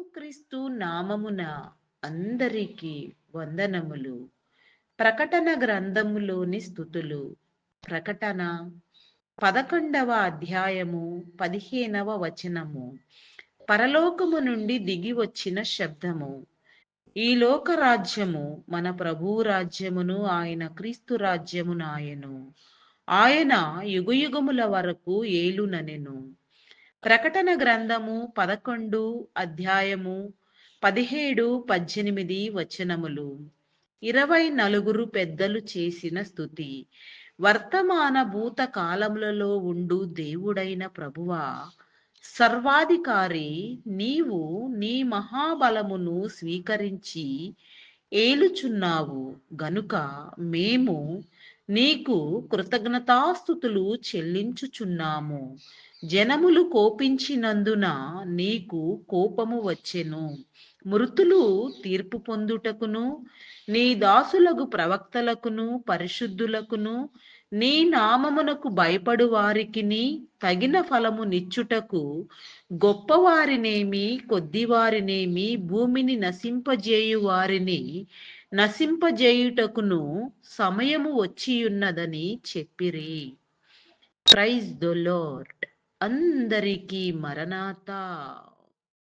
యేసుక్రీస్తు నామమున అందరికీ వందనములు. ప్రకటన గ్రంథములోని స్థుతులు. ప్రకటన పదకొండవ అధ్యాయము పదిహేనవ వచనము. పరలోకము నుండి దిగి వచ్చిన శబ్దము. ఈ లోక రాజ్యము మన ప్రభు రాజ్యమును ఆయన క్రీస్తు రాజ్యమునాయను ఆయన యుగయుగముల వరకు ఏలుననెను. ప్రకటన గ్రంథము పదకొండు అధ్యాయము పదిహేడు పద్దెనిమిది వచనములు. ఇరవై నలుగురు పెద్దలు చేసిన స్థుతి. వర్తమాన భూత కాలములలో ఉండు దేవుడైన ప్రభువా. సర్వాధికారి నీవు నీ మహాబలమును స్వీకరించి ఏలుచున్నావు. గనుక మేము నీకు కృతజ్ఞతాస్థుతులు చెల్లించుచున్నాము. జనములు కోపించినందున నీకు కోపము వచ్చెను. మృతులు తీర్పు పొందుటకును నీ దాసులకు ప్రవక్తలకును పరిశుద్ధులకును నీ నామమునకు భయపడు వారికిని తగిన ఫలము నిచ్చుటకు గొప్పవారినేమి కొద్దివారినేమి భూమిని నశింపజేయు వారిని నశింపజేయుటకును సమయము వచ్చియున్నదని చెప్పిరి. ప్రైజ్ ద లార్డ్ అందరికీ మరణాత.